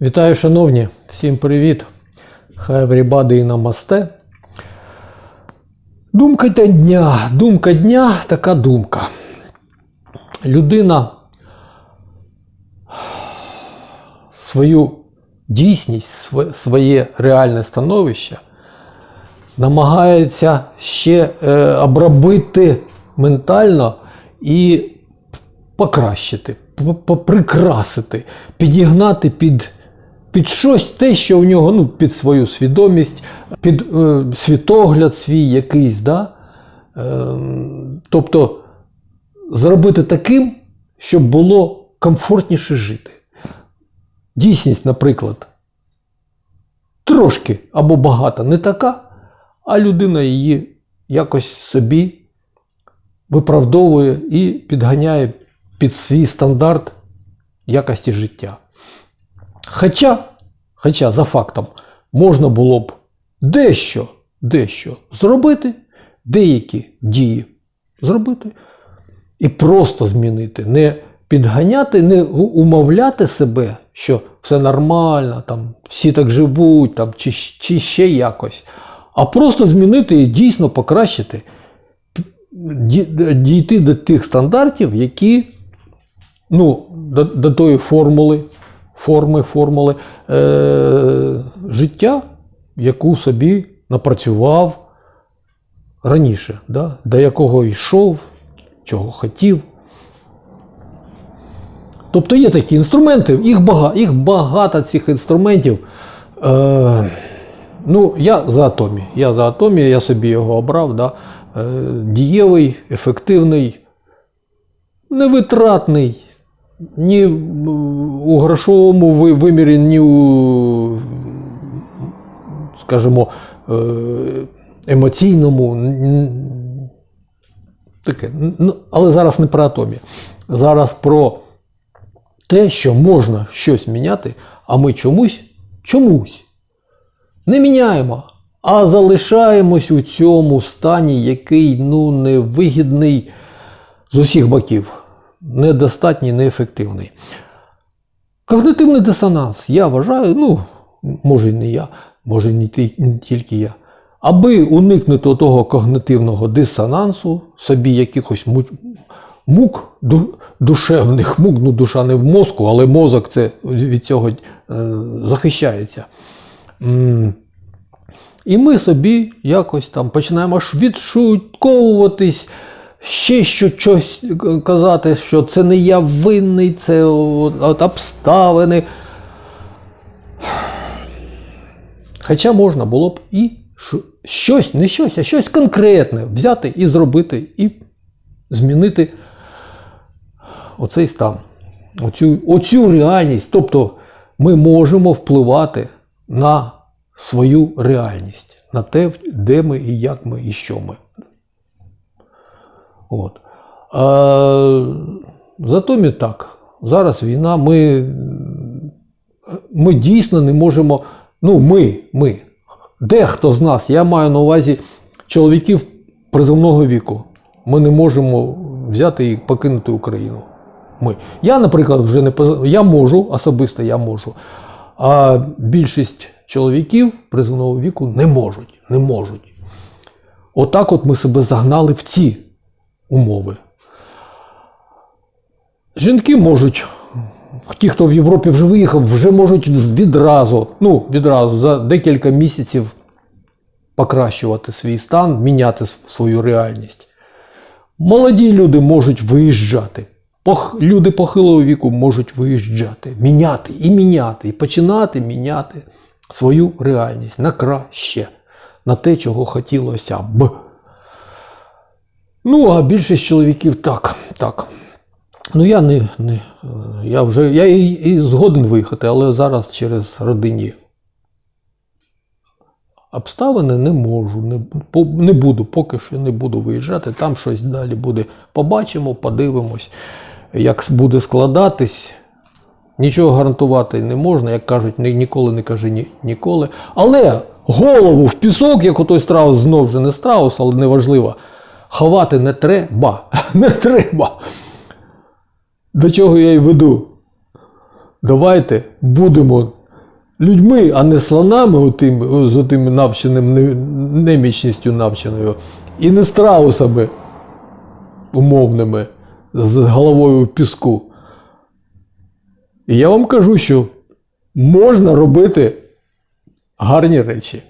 Вітаю, шановні! Всім привіт! Хай everybody і намасте. Думка дня. Думка дня така думка. Людина свою дійсність, своє реальне становище намагається ще е, обробити ментально і покращити, п- п- прикрасити, підігнати під, під щось те, що в нього, ну, під свою свідомість, під е, світогляд свій якийсь. Да? Е, тобто зробити таким, щоб було комфортніше жити. Дійсність, наприклад, трошки або багато не така, а людина її якось собі виправдовує і підганяє під свій стандарт якості життя. Хоча, хоча за фактом, можна було б дещо, дещо зробити, деякі дії зробити і просто змінити, не підганяти, не умовляти себе, що все нормально, там, всі так живуть, там, чи, чи ще якось, а просто змінити і дійсно покращити дійти до тих стандартів, які ну, до, до тої формули, форми, формули е, життя, яку собі напрацював раніше, да? до якого йшов, чого хотів. Тобто є такі інструменти, їх багато, їх багато цих інструментів. Е, Ну, я за Атомі. Я за Атомі, я собі його обрав. Да? Е, дієвий, ефективний, невитратний. Ні у грошовому вимірі, ні у, скажімо, е, емоційному. Таке. Ну, але зараз не про Атомі. Зараз про те, що можна щось міняти, а ми чомусь, чомусь не міняємо, а залишаємось у цьому стані, який ну, невигідний з усіх боків, недостатній, неефективний. Когнитивний дисонанс, я вважаю, ну, може і не я, може не, не тільки я. Аби уникнути того когнитивного дисонансу, собі якихось му- мук душевних, мук, ну душа не в мозку, але мозок це від цього е, захищається. І ми собі якось там починаємо відшутковуватись, ще що щось казати, що це не я винний, це от обставини. Хоча можна було б і щось, не щось, а щось конкретне взяти і зробити, і змінити оцей стан, оцю, оцю реальність. Тобто ми можемо впливати на свою реальність, на те, де ми і як ми і що ми. От. А, зато так. Зараз війна, ми, ми дійсно не можемо. Ну, ми, ми. Дехто з нас, я маю на увазі чоловіків призовного віку. Ми не можемо взяти і покинути Україну. Ми. Я, наприклад, вже не поз- я можу, особисто я можу. А більшість чоловіків призовного віку не можуть. Не можуть. Отак от ми себе загнали в ці умови. Жінки можуть, ті, хто в Європі вже виїхав, вже можуть відразу, ну, відразу за декілька місяців покращувати свій стан, міняти свою реальність. Молоді люди можуть виїжджати. Люди похилого віку можуть виїжджати, міняти і міняти, і починати міняти свою реальність на краще, на те, чого хотілося б. Ну, а більшість чоловіків так, так. Ну, я не, не я вже я і, і згоден виїхати, але зараз через родинні обставини не можу, не, не буду, поки що не буду виїжджати. Там щось далі буде. Побачимо, подивимось, як буде складатись. Нічого гарантувати не можна, як кажуть, ні- ніколи не кажи ні, ніколи. Але голову в пісок, як отой страус, знов вже не страус, але неважливо. Ховати не треба. Не треба. До чого я й веду? Давайте будемо людьми, а не слонами, отим, з отим навченим немічністю навченою, і не страусами умовними з головою в піску. І я вам кажу, що можна робити гарні речі.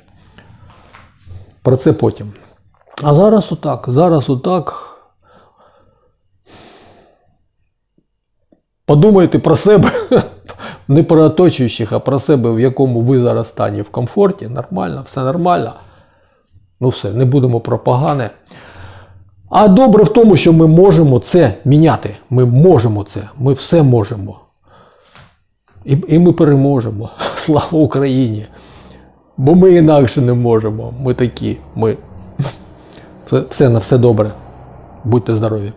Про це потім. А зараз отак, зараз отак. Подумайте про себе, не про оточуючих, а про себе, в якому ви зараз стані в комфорті. Нормально, все нормально. Ну все, не будемо про погане. А добре в тому, що ми можемо це міняти. Ми можемо це, ми все можемо. І, і ми переможемо. Слава Україні! Бо ми інакше не можемо. Ми такі. Ми. Все, на все добре. Будьте здорові.